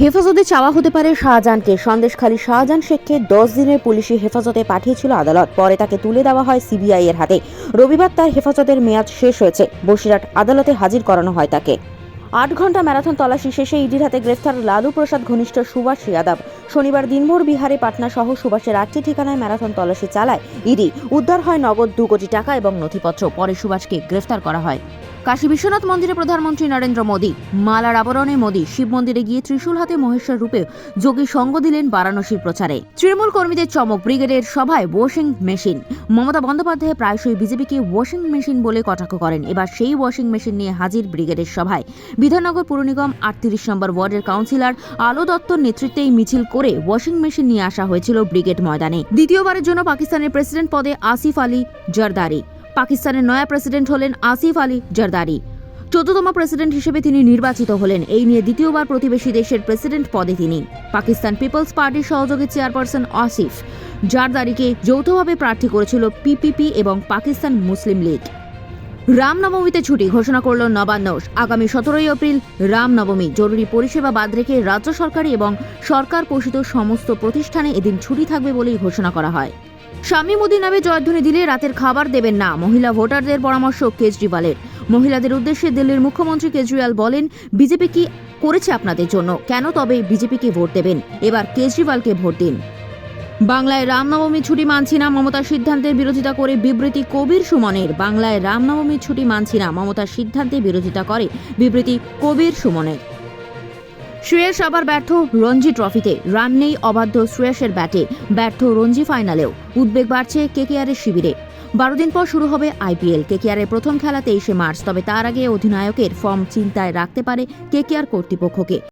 হেফাজতে চাওয়া হতে পারে শাহজাহানকে। সন্দেশখালী শাহজাহান শেখকে দশ দিনের পুলিশি হেফাজতে পাঠিয়েছিল আদালত। পরে তাকে তুলে দেওয়া হয় সিবিআই এর হাতে। রবিবার তার হেফাজতের মেয়াদ শেষ হয়েছে। বসিরহাট আদালতে হাজির করানো হয় তাকে। আট ঘণ্টা ম্যারাথন তল্লাশি শেষে ইডির হাতে গ্রেফতার লালু প্রসাদ ঘনিষ্ঠ সুভাষ যাদব। শনিবার দিনভর বিহারে পাটনা সহ সুভাষের আটটি ঠিকানায় ম্যারাথন তল্লাশি চালায় ইডি। উদ্ধার হয় নগদ দু কোটি টাকা এবং নথিপত্র। পরে সুভাষকে গ্রেফতার করা হয়। কাশী বিশ্বনাথ মন্দিরে প্রধানমন্ত্রী নরেন্দ্র মোদী, মালার আবরণে মোদী শিব মন্দিরে গিয়ে ত্রিশূল হাতে মহেশ্বর রূপে যোগী সঙ্গ দিলেন বারাণসীর প্রচারে। তৃণমূল কর্মীদের চমক ব্রিগেডের সভায় ওয়াশিং মেশিন। মমতা বন্দ্যোপাধ্যায় প্রায়শই বিজেপিকে ওয়াশিং মেশিন বলে কটাক্ষ করেন। এবার সেই ওয়াশিং মেশিন নিয়ে হাজির ব্রিগেডের সভায়। বিধাননগর পুর নিগম আটত্রিশ নম্বর ওয়ার্ডের কাউন্সিলর আলো দত্তর নেতৃত্বে এই মিছিল করে ওয়াশিং মেশিন নিয়ে আসা হয়েছিল ব্রিগেড ময়দানে। দ্বিতীয়বারের জন্য পাকিস্তানের প্রেসিডেন্ট পদে আসিফ আলী জারদারি। পাকিস্তানের নয়া প্রেসিডেন্ট হলেন আসিফ আলী জারদারি। চোদ্দতম প্রেসিডেন্ট হিসেবে তিনি নির্বাচিত হলেন। এই নিয়ে দ্বিতীয়বার প্রতিবেশী দেশের প্রেসিডেন্ট পদে তিনি। পাকিস্তান পিপলস পার্টির সহযোগী চেয়ারপারসন আসিফ। জারদারিকে যৌথভাবে প্রার্থী করেছিল পিপিপি এবং পাকিস্তান মুসলিম লীগ রামনবমীতে ছুটি ঘোষণা করল নবান্ন আগামী সতেরোই এপ্রিল রামনবমী। জরুরি পরিষেবা বাদ রেখে রাজ্য সরকারি এবং সরকার পোষিত সমস্ত প্রতিষ্ঠানে এদিন ছুটি থাকবে বলেই ঘোষণা করা হয়। স্বামী মোদী নামে জয়ধ্বনি দিলে রাতের খাবার দেবেন না, মহিলা ভোটারদের পরামর্শ কেজরিওয়ালের। মহিলাদের উদ্দেশ্যে দিল্লির মুখ্যমন্ত্রী কেজরিওয়াল বলেন, বিজেপি কি করেছে আপনাদের জন্য? কেন তবে বিজেপিকে ভোট দেবেন? এবার কেজরিওয়ালকে ভোট দিন। বাংলায় রামনবমী ছুটি মানছি না মমতার সিদ্ধান্তের বিরোধিতা করে বিবৃতি কবির সুমনের। বাংলায় রামনবমী ছুটি মানছি না মমতার সিদ্ধান্তে বিরোধিতা করে বিবৃতি কবির সুমনের। শ্রেয়স আবার ব্যর্থ রঞ্জি ট্রফিতে, রান নেই অবাধ্য শ্রেয়সের ব্যাটে, ব্যর্থ রঞ্জি ফাইনালেও, উদ্বেগ বাড়ছে কেকেআরের শিবিরে। বারো দিন পর শুরু হবে আইপিএল কেকেআরের প্রথম খেলা তেইশে মার্চ, তবে তার আগে অধিনায়কের ফর্ম চিন্তায় রাখতে পারে কেকেআর কর্তৃপক্ষকে।